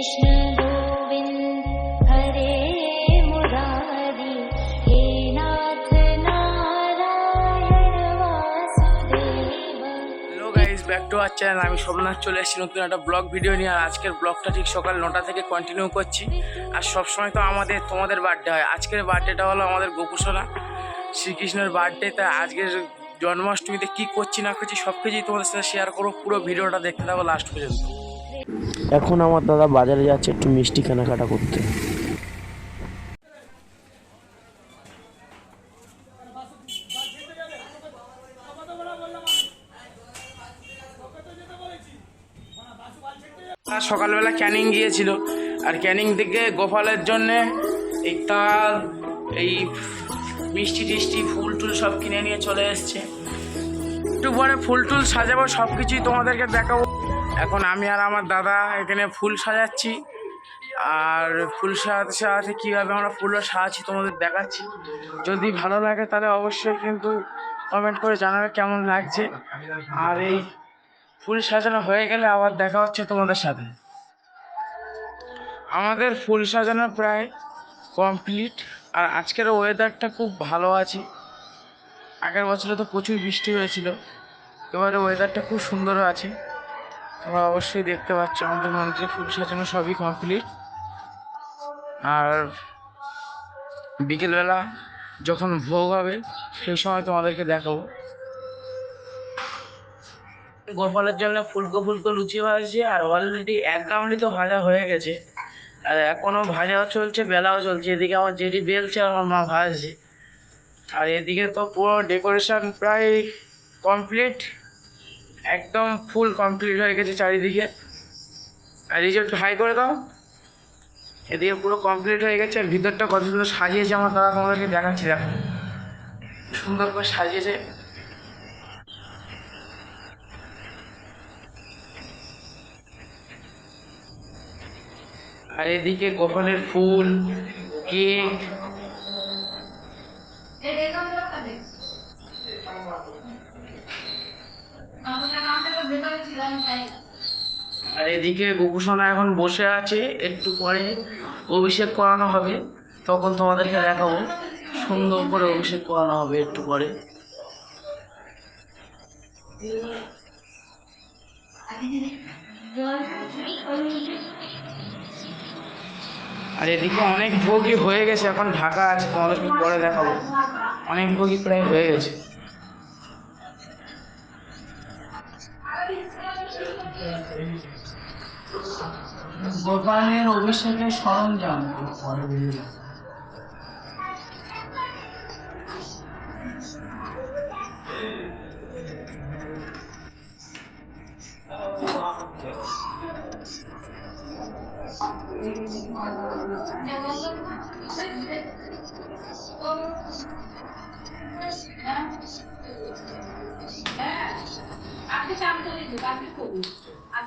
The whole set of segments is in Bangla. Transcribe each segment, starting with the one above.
টু চ্যানেল আমি সোমনাথ চলে এসেছি নতুন একটা ব্লগ ভিডিও নিয়ে, আর আজকের ব্লগটা ঠিক সকাল নটা থেকে কন্টিনিউ করছি। আর সবসময় তো আমাদের, তোমাদের বার্থডে হয়। আজকের বার্থডেটা হলো আমাদের গোপুসোনা, শ্রীকৃষ্ণের বার্থডে তাই আজকের জন্মাষ্টমীতে কী করছি না করছি সব কিছুই তোমাদের সাথে শেয়ার করো পুরো ভিডিওটা দেখতে থাকো লাস্ট পর্যন্ত। এখন আমার দাদা বাজারে যাচ্ছে একটু মিষ্টি কেনাকাটা করতে। সকালবেলা ক্যানিং গিয়েছিল। আর ক্যানিং থেকে গোপালের জন্যে এই তাল, এই মিষ্টি টিষ্টি, ফুল টুল সব কিনে নিয়ে চলে এসছে। একটু পরে ফুল টুল সাজাবো সব কিছুই তোমাদেরকে দেখাবো। এখন আমি আর আমার দাদা এখানে ফুল সাজাচ্ছি। আর ফুল সাজাতে সাজাতে কীভাবে আমরা ফুলও সাজাচ্ছি তোমাদের দেখাচ্ছি। যদি ভালো লাগে তাহলে অবশ্যই কিন্তু কমেন্ট করে জানাবে কেমন লাগছে। আর এই ফুল সাজানো হয়ে গেলে আবার দেখা হচ্ছে তোমাদের সাথে। আমাদের ফুল সাজানো প্রায় কমপ্লিট আর আজকের ওয়েদারটা খুব ভালো আছে। আগের বছরে তো প্রচুর বৃষ্টি হয়েছিল। এবারে ওয়েদারটা খুব সুন্দর আছে। তোমরা অবশ্যই দেখতে পাচ্ছ আমাদের মন্দিরে ফুল সাজানো সবই কমপ্লিট আর বিকেলবেলা যখন ভোগ হবে, সেই সময় তোমাদেরকে দেখাবো। গোপালের জন্য ফুলকো ফুলকো লুচি ভাজছে, আর অলরেডি এক গামলি তো ভাজা হয়ে গেছে। আর এখনও ভাজাও চলছে, বেলাও চলছে। এদিকে আমার জেঠি বেলছে আমার মা ভাজছে। আর এদিকে তো পুরো ডেকোরেশন প্রায় কমপ্লিট একদম ফুল কমপ্লিট হয়ে গেছে চারিদিকে। আর এই যে একটু হাই করে দাও। এদিকে পুরো কমপ্লিট হয়ে গেছে। আর ভিতরটা কত সুন্দর সাজিয়েছে আমার দাদা তোমাদেরকে দেখাচ্ছি, দেখো। সুন্দর করে সাজিয়েছে। আর এদিকে গোপালের ফুল, কেক। আর এদিকে গোপুসোনা এখন বসে আছে, একটু পরে অভিষেক করানো হবে। তখন তোমাদেরকে দেখাবো, সুন্দর করে অভিষেক করানো হবে একটু পরে। আর এদিকে অনেক ভোগই হয়ে গেছে, এখন ঢাকা আছে, তোমাদেরকে পরে দেখাবো। অনেক ভোগই প্রায় হয়ে গেছে। গোপালের অভিষেকের সরঞ্জাম।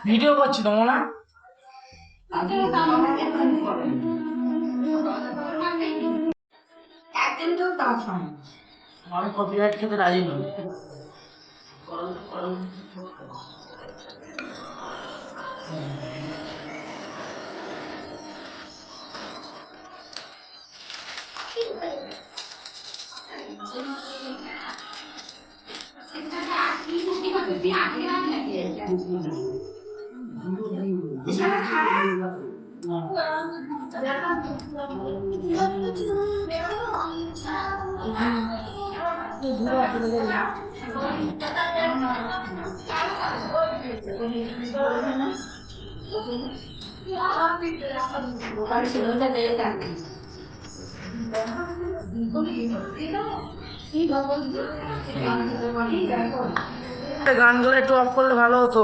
ভিডিও করছি তোমরা আমি কপিরাইট খেতে রাজি নই। Ini bagus. Ini bagus. একটা গানগুলো একটু অফ করলে ভালো হতো।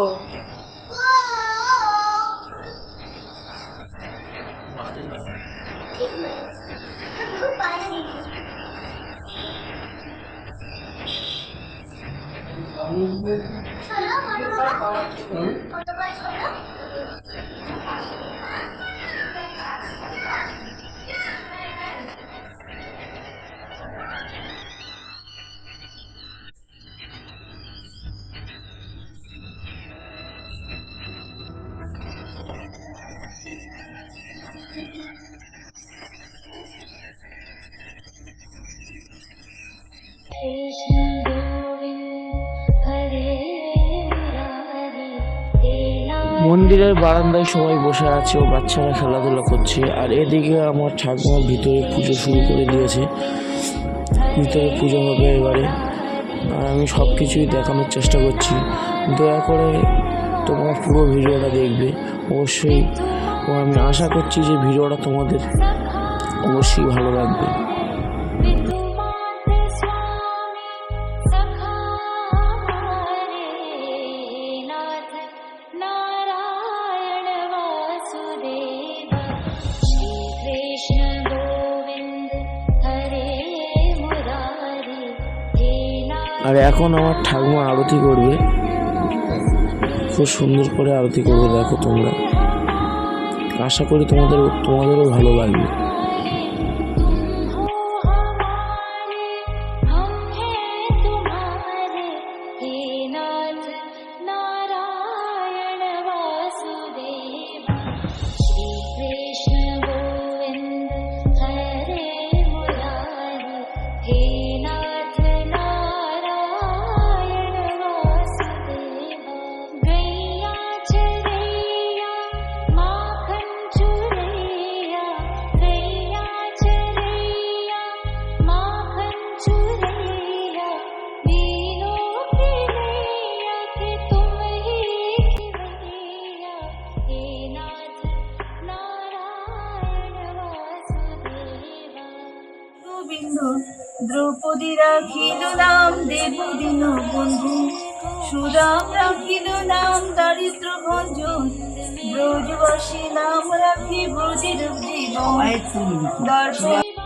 মন্দিরের বারান্দায় সবাই বসে আছে ও বাচ্চারা খেলাধুলা করছে, আর এদিকে আমার ঠাকুমা ভিতরে পুজো শুরু করে দিয়েছে। ভিতরে পুজো হবে এবারে। আর আমি সব কিছুই দেখানোর চেষ্টা করছি। দয়া করে তোমার পুরো ভিডিওটা দেখবে। অবশ্যই ও আমি আশা করছি যে ভিডিওটা তোমাদের অবশ্যই ভালো লাগবে। আর এখন আমার ঠাকুমা আরতি করবে। খুব সুন্দর করে আরতি করবে, দেখো তোমরা। আশা করি তোমাদের, তোমাদেরও ভালো লাগবে। हो দ্রৌপদী রাখিল নাম দেবদিন বন্ধু। সুরাম রাখিল নাম দারিদ্র ভঞ্জন। ব্রজবাসী নাম রাখি ব্রজের জীবন। দর্শন